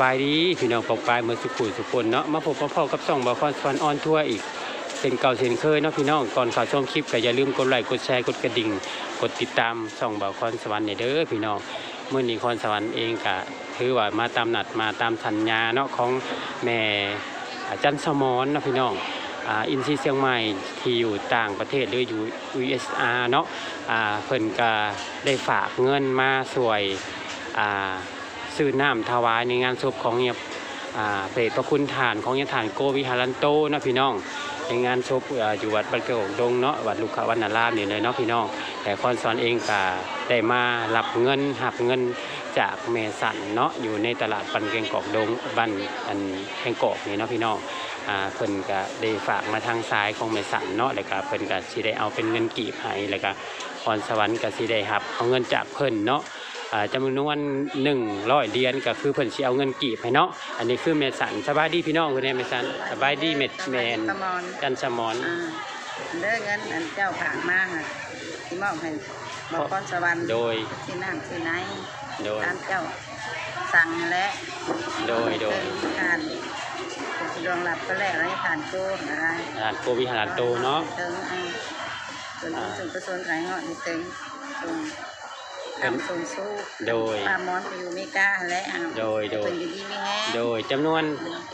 บายดีพี่น้องปกปลายเมื่อสุขุนสุคนเนาะมาพบมาพอกับส่องบอคอนสวรรค์ออนทั่วอีกเป็นเก่าเช่นเคยเนาะพี่น้องก่อนเข่าวชมคลิปก็อย่าลืมกดไลค์กดแชร์กดกระดิ่งกดติดตามส่องบอคอนสวรรค์เนี่ยเด้อพี่น้องเมื่อนี้คอนสวรรค์เองก็ถือว่ามาตามนัดมาตามสัญญาเนาะของแม่อาจันสมอนเนาะพี่น้องอินซีเชียงใหม่ที่อยู่ต่างประเทศหรืออยู่ USR เนาะเพิ่นก็ได้ฝากเงินมาสวยอ่า ซื้อน้ำถวายในงานศพของเงียบเปรตพระคุณฐานของเงียฐานโกวิหารันโตนะพี่น้องในงานศพออยู่วัดบันเกิดดงเนาะวัดลูกขวันนารามนี่เลยเนาะพี่น้องแต่คอนสอนเองก็ได้มารับเงินหับเงินจากเมสันเนาะอยู่ในตลาดปันเกงกอกดงบันอันแกงกอกนี่เนาะพี่น้องอ่าเพิ่นก็ได้ฝากมาทางซ้ายของเมสันเนาะแล้วก็เพิ่นก็สิได้เอาเป็นเงินกีบให้แล้วก็พรสวรรค์ก็สิได้รับเอาเงินจากเพิ่นเนาะ จำนวนหนึ่งร้อยเหรียญก็คือเพิ่นสิเอาเงินกีบให้เนาะอันนี้คือเมสันสบายดีพี่น้องคุณแม่เมสันสบายดีเม็ดแมนสมอนจันสมอนอ่าเด้อเงินอันเจ้าผ่านมาค่ะที่มอบให้บอกพรสวรรค์โดยที่น้ำที่ไหนโดยตามเจ้าสั่งและโดยโดยทานดวงหลับก็แลกอะไรทานโก้อะไรร้านโกวิหารโตเนาะเติงอ่าส่วนที่ส่วนกระส่วนไรเงาะนี่เติงส่ง ทำส่งสู้โดยปลามอนไปอยู่เมกาและอ่าโดยโดย เป็นอยู่ดีไม่แห้ง โดยจำนวน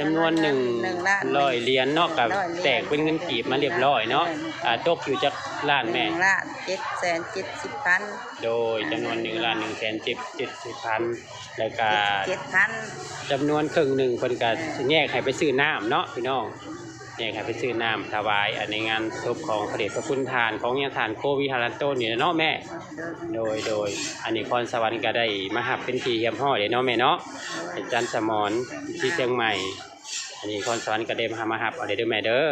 จำนวนหนึ่งหนึ่งล้านร้อยเหรียญเนาะกับร้อยเหรียญ แตกเป็นเงินกีบมาเรียบร้อยเนาะอ่าตกอยู่จากล้านหแม่นึ่งล้านเจ็ดแสนเจ็ดสิบพันโดยจำนวนหนึ่งล้านหนึ่งแสนเจ็ดเจ็ดสิบพันแล้วก็เจ็ดพันจำนวนครึ่งหนึ่งเพิ่นก็แยกให้ไปซื้อน้ำเนาะพี่น้อง แยกให้ไปซื้อน้ำถวาย อันในงานศพของพระเดชพระคุณทานของยังทานโควิฮารันโตนี่แหละเนาะแม่ โดยโดยอันนี้พรสวรรค์ก็ได้มาหับเป็นทีเยี่ยมห่อเดี๋ยวเนาะแม่เนาะเป็นจันทร์สมอนที่เชียงใหม่ อันนี้พรสวรรค์ก็ได้มามาหับเอาเดี๋ยวด้อแม่เด้อ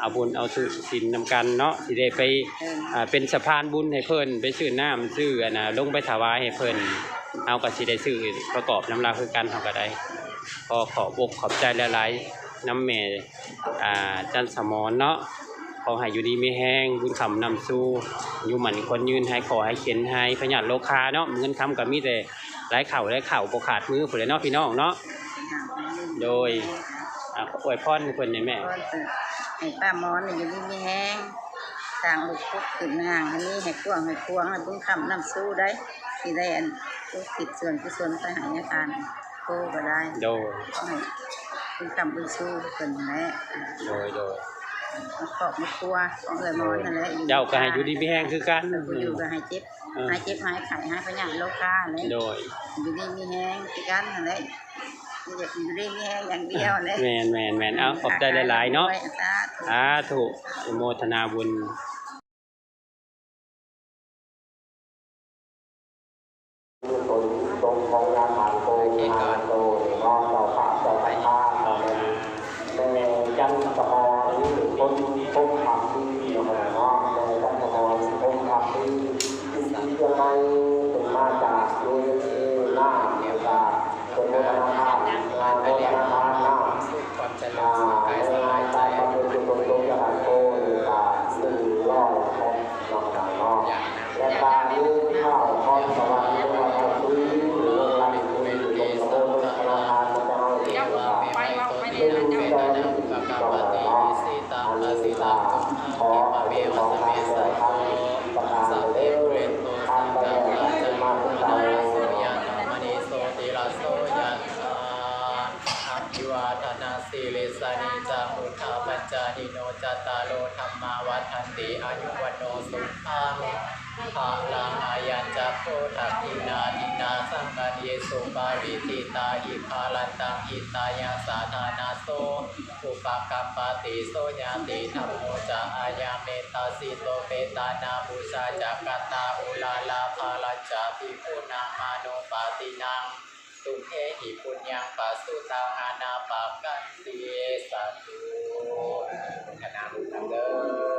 เอาบุญเอาสุสินนำกันเนาะที่ได้ไปเป็นสะพานบุญให้เพิ่นไปซื้อน้ำซื้อนะลงไปถวายให้เพิ่นเอาก็สิได้ซื้อประกอบน้ำลาคือกันเฮาก็ได้ขอขอบอกขอบใจหลายๆ น้ำเมอ่าจันทร์สมอนเนาะขอให้อยู่ดีมีแห้งบุญคำนำสู้อยู่หมันคนยืนให้ขอให้เขียนให้พญาโลคาเนาะเงินคำกับมีแต่หลายเข่าหลายเข่าบ่ขาดมือผู้ใดเนาะพี่น้องเนาะโดยอ่าขออวยพรให้เพิ่นให้แม่ ให้ป้ามอนนี่อยู่ดีมีแห้งสร้างลูกคุกขึ้นห่างอันนี้ให้กวางให้กวางให้บุญคำน้ำสู้ได้ที่ได้อันทุกผิดส่วนกุศลไปหายทานโกก็ได้โดย ขอให้ บุญคำบุญสู้เป็นแม่โดยโดยมาขอบมาครัวของเอ๋ยมอนนั่นแหละเจ้าก็ให้อยู่ดีมีแห้งคือกันเออผู้อยู่ก็ให้เจ็บเออหายเจ็บหายไข้หายพยาธิโรคาเลยโดยอยู่ดีมีแห้งที่กันนั่นแหละอยากอยู่ดีมีแห้งอย่างเดียวเลยแมนแมนแมนเอาขอบใจหลายๆเนาะสาธุสาธุอนุโมทนาบุญตนตรงของงานหานโตงานโต น้องเจ้าภาพเจ้าภาพต่อมาแม่จันทมรนี่ต้นต้นท หิตายาสาธานาโสอุปกัมปติโสญาติธรรมโมจะอายาเมตาสิโตเปตานาบูชาจักกตาอุลาลาภาลัจจาภิปุนังมาโนปาตินังตุเอหิปุญญังปัสสุตังอานาปากันติสัตตุคณะบุญเด้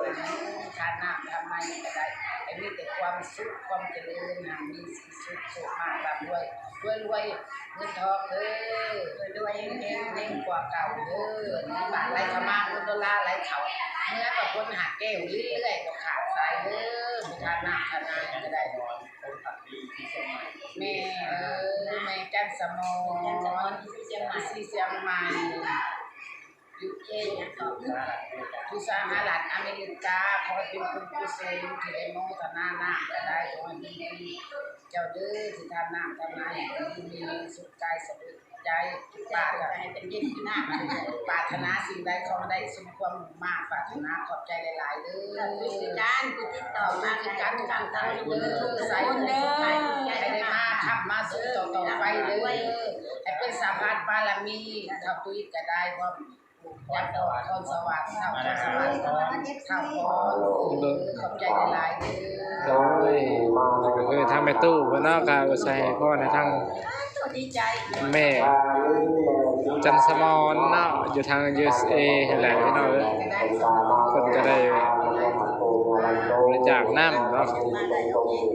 อชาติหน้าทำไมก็ได้ไอ้มีแต่ความสุข ความเจริญนมีสีสุขสุขมากแบบรวยรวยรวยเงินทองเด้อรวยรวยเฮงเฮงเฮงกว่าเก่าเด้อนี่บาทไรขมาเงินดอลลาร์ไรเขาเมื่อกับคนหักแก้วเรื่อยๆก็ขาดสายเด้อชาติหน้าชาติหน้าจะได้นอนคนตัดดีที่สมัยแม่เออแม่จันสมอจันสมรที่เชียงใหม่ที่เชียงใหม่ ยูเย็นทุสาหรัฐอเมริกาขอเป็นคุณกุศลที่ได้โมทนาหน้าจะได้ตรงนี้เจ้าเด้อที่ทำน้ำทำนายมีสุขกายสะดุดใจปรารถนาให้เป็นยิ่งหน้าปาถนาสิ่งใดขอได้สมความมุ่งมากปาถนาขอบใจหลายๆเด้อผู้จัดการผู้ติดต่อมาคือกัการนทุกกักานรตาตั้งเด้อใส่เด้เด้อให้ได้มาขับมาสู่ต่อไปเด้อให้เป็นสาพานบารมีเท่าตุ้ยก็ได้ว่า วัดดอกคอนสวรรค์เท่าคอนสวรรค์เท่าพรขอบใจหลายๆเด้อโดยก็คือทางแม่ตู้พิ่นเนาะก็ใส่ให้พ่อในทางดีใจแม่ จันสมรเนาะอยู่ทาง USA นั่นแหละพี่น้องเอ้ยเพิ่นก็ได้บริจาคน้ำเนาะ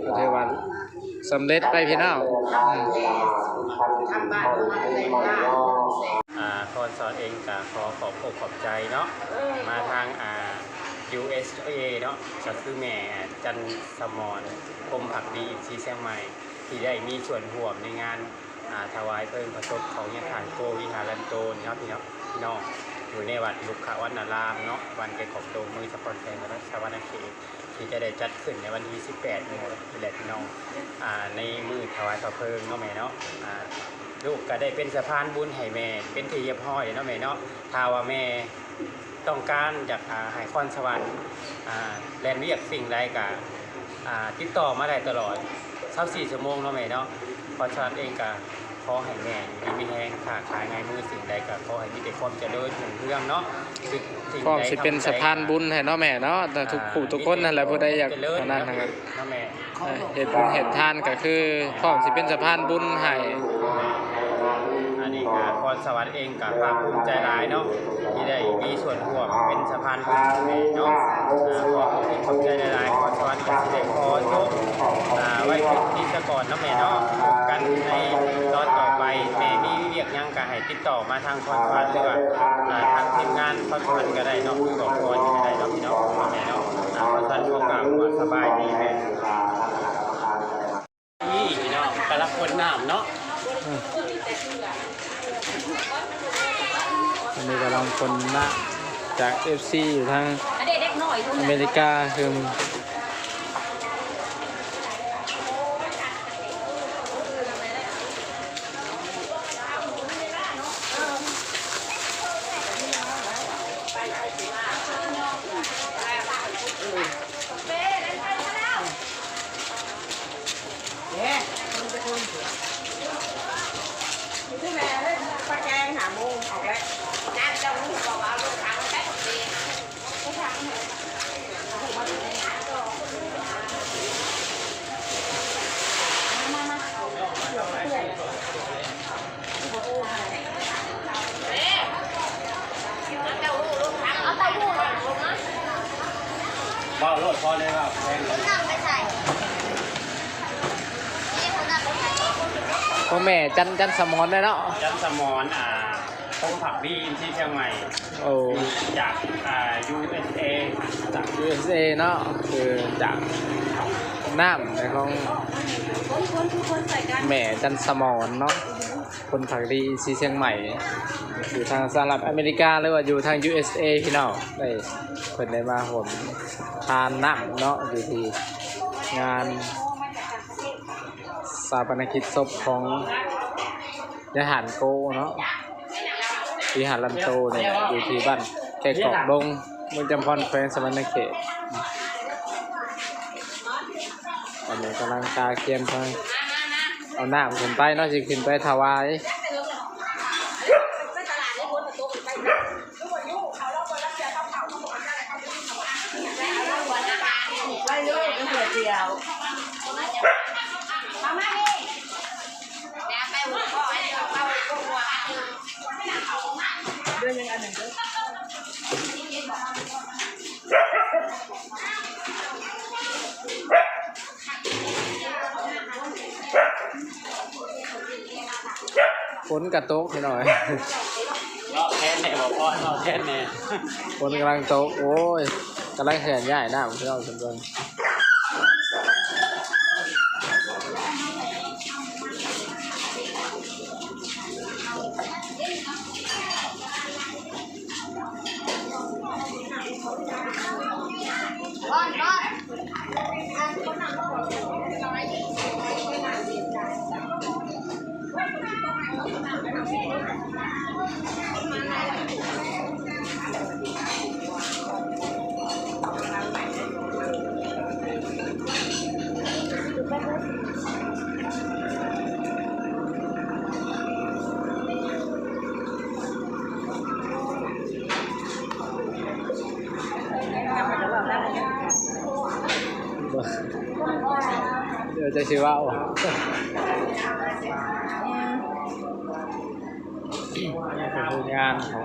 ก็ถือว่าสำเร็จไปพี่น้องทำบ้านทำอะไรได้อ่าพรสอนเองก็ขอขอบอกขอบใจเนาะมาทางอ่า USA เนาะก็คือแม่จันสมรกรมผักดีที่เชียงใหม่ ที่ได้มีส่วนร่วมในงานอ่าถวายเพลิงประสบของยาฐานโกวิหารันโตนเนาะพี่น้องพี่น้องอยู่ในวัดลุกขวันนารามเนาะวันเกิดของโตมือสปอนแทนวัดสวรรณเขตที่จะได้จัดขึ้นในวันที่ 18นี้นี่แหละพี่น้องอ่าในมือถวายพระเพลิงเนาะแม่เนาะอ่า ลูกก็ได้เป็นสะพานบุญให้แม่ เป็นที่เรียบร้อยเนาะแม่เนาะถ้าว่าแม่ต้องการจากอ่าให้คอนสวรรค์อ่าแลนเรียกสิ่งใดก็อ่าติดต่อมาได้ตลอด24ชั่วโมงเนาะแม่เนาะคอนสวรรค์เองก็ขอให้แม่อยู่ดีมีแรงค้าขายไงายมือสิ่งใดก็ขอให้มีแต่ความเจริญรุ่งเรืองเนาะสิ่งสิ่งพร้อมใดสิเป็นสะพานบุญให้เนาะแม่เนาะแต่ทุกผู้ทุกคนนั่นแหละผู้ใดอยากเจริญอันนั้นนะครับเนาะแม่เอ่อเหตุบุญเหตุทานก็คือพร้อมสิเป็นสะพานบุญให้อั นนี้ก็พรสวรรค์เองกับภาคภูมิใจหลายเนาะที่ได้มีส่วนร่วมเป็นสะพานบุญให้เนาะอ่าขอขอบใจหลายๆขอสวรรค์ก็สิได้ขอจบอ่าไว้ทุกที่สะก่อนเนาะแม่เนาะกันในตอนต่อไปแม่มีเรียกยังก็ให้ติดต่อมาทางพรสวรรค์หรือว่าทางทีมงานพรสวรรค์ก็ได้เนาะบอกพรก็ได้เนาะพี่เนาะแม่เนาะพรสวรรค์พวกกลางว่าสบายดีแม่นี่พี่น้องกำลังคนน้ำเนาะ อันนี้กำลังคนนะจาก FC อยู่ทางเด็กๆหน่อยทุกอเมริกาคือ ที่แม่เล่นปลาแกงหาโมงออกแล้วน้ำเจ้าลูกบอกว่าลูกค้าใช้ของดีเอาเต้าหู้ลงลงนะ ว่าวรถพอเลยว่าแพงเลย น้ำไปใส่นี่คนน้ำไปใส่ พ่อแม่จันจันสมรได้เนาะจันสมอนอ่าพงผักดีที่เชียงใหม่โอ้จากอ่า USA จาก USA เนาะคือจากน้ำในของคนคนทุกคนใส่กันแม่จันสมรเนาะคนผักดีซีเชียงใหม่ อยู่ทางสหรัฐอเมริกาหรือว่าอยู่ทาง USA พี่น้องได้เพิ่นได้มาหนทานน้ำเนาะอยู่ที่งานสถาปนกิจศพของยาหารโกเนาะวิหารลันโตเนี่ยอยู่ที่บ้านแก่เกาะดงเมืองจำพรแขวงสมณเขตตอนนี้กำลังตาเกียมทางเอาหน้ำขึ้นไปเนาะสิขึ้นไปถวายไปตล นกระตกพี่น้องเลาะแทนเนี่บอกพ่อเลาะแทนเนี่ฝนกำลังโต๊ะโอ้ยกำลังแขนใหญ่หน้าผมน้อจำเป็นบ้านบ้าน จะชื่อว่าเป็นผลงานของ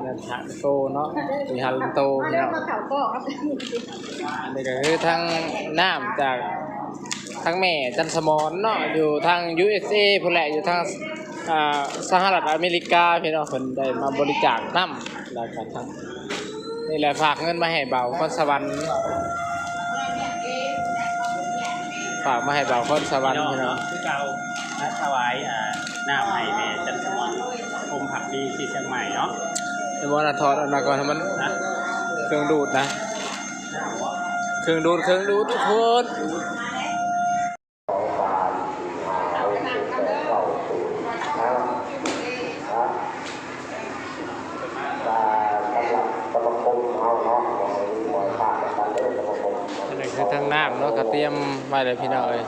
เงินหันโตเนาะมีฮันโตเนาเข่าก็ครับอันนี้ก็คือทั้งน้ำจากทั้งแม่จันสมอนเนาะอยู่ทาง USA พุ่นแหละอยู่ทางอ่าสหรัฐอเมริกาพี่น้องเพิ่นได้มาบริจาคน้ำแล้วก็ทั้งนี่แหละฝากเงินมาให้เบาคนสวรรค์ ฝากมาให้เบาคนสวรรค์พี่น้องพี่น้องเนาะคือเก่านัดถวายอ่าหน้าใหม่แม่จันทร์สมรคมผักดีที่เชียงใหม่เนาะในมอนาทอดเอามาก่อนให้มันนะเครื่องดูดนะ เครื่องดูดเครื่องดูดทุกคน แต่สำหรับสมาคมเอาเนาะของหน่วยภาคในการเล่นสมาคม อันนี้คือทางน้ำ เตรียมไว้เลยพี่น้องเอ้ย